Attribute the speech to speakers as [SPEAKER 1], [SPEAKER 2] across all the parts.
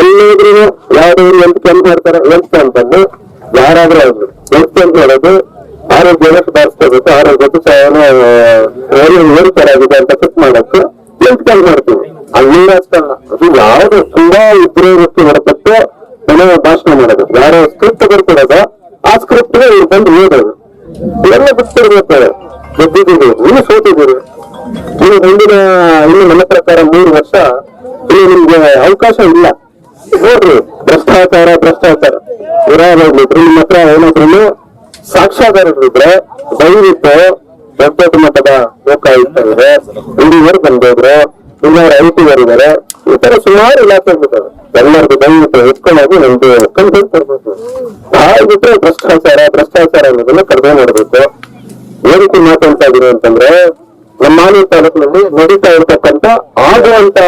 [SPEAKER 1] ಎಲ್ಲಾದ್ರೂ ಯಾವ್ದಾದ್ರು ಎಂತ ಕ್ಯಾಂಪ್ ಮಾಡ್ತಾರೆ ಹೆಲ್ತ್ ಕ್ಯಾಂಪ್ ಯಾರಾದ್ರೂ ಆಗ್ಲಿ. ಹೆಲ್ತ್ ಕ್ಯಾಂಪ್ ಮಾಡೋದು ಆರೋಗ್ಯನ ಸುಧಾರಿಸ್ಕೋಬೇಕು ಆರೋಗ್ಯದ ಏನೋ ಏರುಪೇರಾಗಿದೆ ಅಂತ ಚೆಕ್ ಮಾಡಕ್ಕೆ ಎಂತ ಕ್ಯಾಂಪ್ ಮಾಡ್ತೀವಿ. ಅಲ್ಲಿ ಅಷ್ಟಲ್ಲ. ಅದು ಯಾವ್ದು ತುಂಬಾ ಉದ್ಯೋಗಕ್ಕೆ ಹೊರಪಟ್ಟು ಮನೆಯ ಭಾಷಣ ಮಾಡೋದು. ಯಾರೋ ಸ್ಕ್ರಿಪ್ಟ್ ಬರ್ತಿರೋದು ಆ ಸ್ಕ್ರಿಪ್ಟ್ ಇವ್ರು ಬಂದು ಓದೋದು. ಎಲ್ಲ ಬಿಟ್ಟಿರ್ಬೇಕು ಗೆದ್ದಿದ್ದೀವಿ ನೀವು ಸೋತಿದ್ದೀರಿ. ನೀವು ಮುಂದಿನ, ಇನ್ನು ನನ್ನ ಪ್ರಕಾರ ಮೂರು ವರ್ಷ ಇನ್ನು ನಿಮ್ಗೆ ಅವಕಾಶ ಇಲ್ಲ. ನೋಡ್ರಿ, ಭ್ರಷ್ಟಾಚಾರ ಭ್ರಷ್ಟಾಚಾರ. ಇರಾಗ್ಲಿದ್ರು ನಿಮ್ಮ ಹತ್ರ ಏನಾದ್ರು ಸಾಕ್ಷ್ಯಾಧಾರಗಳಿದ್ರೆ ದಯವಿಟ್ಟು ದೊಡ್ಡ ದೊಡ್ಡ ಮಟ್ಟದ ಲೋಕಾಯುಕ್ತರಿದೆ ಬಂದೋದ್ರು ಇನ್ನೂರ ಐ ಟಿ ಇದ್ದಾರೆ, ಈ ತರ ಸುಮಾರು ಇಲಾಖೆಗಳಿದ್ದಾವೆ ಎಲ್ಲರಿಗೂ ದಯವಿಟ್ಟು ಹೆಚ್ಕೊಳ್ಳೋದು ನಮ್ದು ಕಂಪ್ಲೇಂಟ್ ಕೊಡ್ಬೇಕು. ಬಿಟ್ರೆ ಭ್ರಷ್ಟಾಚಾರ ಭ್ರಷ್ಟಾಚಾರ ಅನ್ನೋದನ್ನ ಕಡಿಮೆ ಮಾಡಬೇಕು. ಏನ್ ರೀತಿ ಮಾತಾಡ್ತಾ ಇದೀನಿ ಅಂತಂದ್ರೆ ನಮ್ಮ ಮಾನವ ತಾಲೂಕಿನಲ್ಲಿ ನಡೀತಾ ಇರ್ತಕ್ಕಂತ ಆಗುವಂತ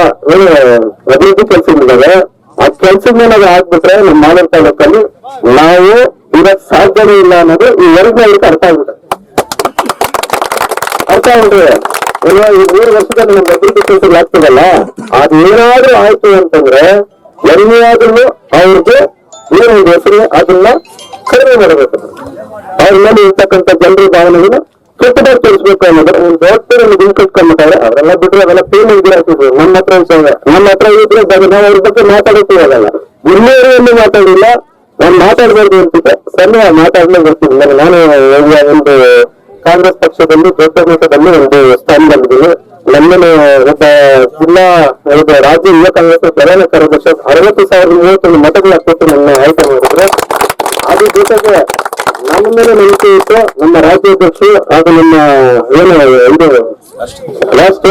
[SPEAKER 1] ಅಭಿವೃದ್ಧಿ ಕೆಲಸಗಳಿದ್ದಾವೆ ಆ ಕೆಲಸಗಳನ್ನ ಆಗ್ಬಿಟ್ರೆ ನಮ್ಮ ಮಾನವ ತಾಲೂಕಲ್ಲಿ ನಾವು ಇರಕ್ ಸಾಧ್ಯನೇ ಇಲ್ಲ ಅನ್ನೋದು ಈ ಎರಡು ಅರ್ಥ ಆಗುತ್ತೆ. ಅರ್ಥ ಆಗ್ಬಿಟ್ರೆ ಏನೋ ಈ ಮೂರು ವರ್ಷದಲ್ಲಿ ನಮ್ಮ ಅಭಿವೃದ್ಧಿ ಕೆಲಸಗಳು ಆಗ್ತದಲ್ಲ, ಅದೇನಾದ್ರೂ ಆಯ್ತು ಅಂತಂದ್ರೆ ಎಲ್ಲಿಯಾದ್ರೂ ಅವ್ರಿಗೆ ಏನೊಂದು ಹೆಸರು ಅದನ್ನ ಕಡಿಮೆ ಮಾಡಬೇಕು. ಅವ್ರ ಮೇಲೆ ಇರ್ತಕ್ಕಂಥ ಜನರ ಭಾವನೆಗಳು ಕೆಟ್ಟದಾಗಿ ತೋರಿಸ್ಬೇಕು ಅನ್ನೋದು ದೊಡ್ಡ ಒಂದು ಗುಂಪು ಕಟ್ಕೊಂಡ್ಬಿಟ್ಟಾರೆ ಅವರೆಲ್ಲ ಬಿಟ್ರೆ ಅವೆಲ್ಲ ಪೇಮೆಂಟ್ ಗಿರಾಕಿದ್ರು ನಮ್ಮ ಹತ್ರ. ನಮ್ಮ ಹತ್ರ ಇದ್ರೆ ನಾವು ಅವ್ರ ಬಗ್ಗೆ ಮಾತಾಡೋಕೆ ಹೋಗಲ್ಲ ಇನ್ನೇನು ಮಾತಾಡಿಲ್ಲ. ನಾನು ಮಾತಾಡ್ಬಾರ್ದು ಅಂತಿದ್ದೆ ಸಣ್ಣ ಮಾತಾಡ್ಲೇ ಬರ್ತೀನಿ. ನಾನು ನಾನು ಒಂದು ಕಾಂಗ್ರೆಸ್ ಪಕ್ಷದಲ್ಲಿ ದೊಡ್ಡ ಮಟ್ಟದಲ್ಲಿ ಒಂದು ಸ್ಥಾನದಲ್ಲಿದ್ದೀನಿ ನಮ್ಮನ್ನು ಒಬ್ಬ ಜಿಲ್ಲಾ, ಒಬ್ಬ ರಾಜ್ಯ ಯುವ ಕಾಂಗ್ರೆಸ್ ಪ್ರಧಾನ ಕಾರ್ಯದರ್ಶಿ ಅರವತ್ತು ಸಾವಿರದ ಮೂವತ್ತೊಂದು ಮತಗಳ ಕೊಟ್ಟು ನನ್ನ ಆಯ್ಕೆ ಮಾಡಿದ್ರೆ. ಅದು ಜೊತೆಗೆ ನನ್ನ ಮೇಲೆ ನಂಬಿಕೆ ಇತ್ತು, ನಮ್ಮ ರಾಜ್ಯಾಧ್ಯಕ್ಷರು ಹಾಗೂ ನಮ್ಮ ಏನು ಇದು ರಾಷ್ಟ್ರ,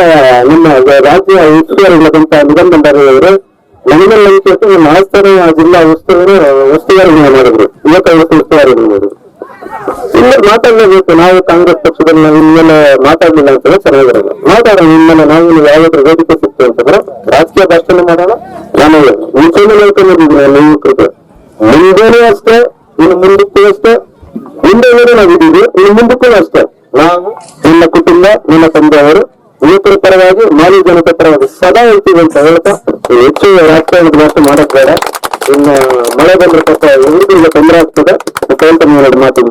[SPEAKER 1] ನಮ್ಮ ರಾಜ್ಯ ಉಸ್ತುವಾರಿಗಳಂತ ನಿಗಮ ಭಂಡಾರಿಯವರು ನಮ್ಮ ಮೇಲೆ ನಂಬಿಕೆ ಇತ್ತು, ನಮ್ಮ ಹಾಸನ ಜಿಲ್ಲಾ ಉಸ್ತುವಾರಿ ಉಸ್ತುವಾರಿಗಳನ್ನ ಮಾಡಿದ್ರು, ಯುವಕ ಉಸ್ತುವಾರಿಗಳು ಮಾಡಿದ್ರು. ಇಲ್ಲ ಮಾತಾಡ್ಲೇಬೇಕು, ನಾವು ಕಾಂಗ್ರೆಸ್ ಪಕ್ಷದಲ್ಲಿ ನಾವು ಇನ್ಮೇಲೆ ಮಾತಾಡ್ಲಿಲ್ಲ ಅಂತಂದ್ರೆ ಚೆನ್ನಾಗಿರಲ್ಲ ಮಾತಾಡೋಣ, ಇನ್ಮೇಲೆ ನಾವು ಯಾವ್ದಾದ್ರು ವೇದಿಕೆ ಸಿಕ್ತು ಅಂತಂದ್ರೆ ರಾಜಕೀಯ ಭಾಷಣ ಮಾಡೋಣ. ನಾನು ಮುಂಚೆನೆ ಹೇಳ್ಕೊಂಡಿದ್ದೀನಿ ಕೃತ ಮುಂದೆನೂ ಅಷ್ಟೇ ಇನ್ನು ಮುಂದಕ್ಕೂ ಅಷ್ಟೇ ಹಿಂದೆ ನಾವಿದ್ದೀವಿ ಇನ್ನು ಮುಂದಕ್ಕೂ ಅಷ್ಟೇ. ನಾವು ನಿನ್ನ ಕುಟುಂಬ, ನಿನ್ನ ತಂದೆಯವರು, ಯುವಕರ ಪರವಾಗಿ ಮಾಲಿ ಜನತೆ ಪರವಾಗಿ ಸದಾ ಇರ್ತೀವಿ ಅಂತ ಹೇಳ್ತಾ ಹೆಚ್ಚು ರಾಜಕಾರಣದ ಮಾತು ಮಾಡಕ್ ಬೇಡ. ಇನ್ನು ಮಳೆ ಬಂದ್ರೆ ಸ್ವಲ್ಪ ಎಲ್ರಿಗೂ ತೊಂದರೆ ಆಗ್ತದೆ. ಅಂತ ಹೇಳ್ತಾ ಮಾತು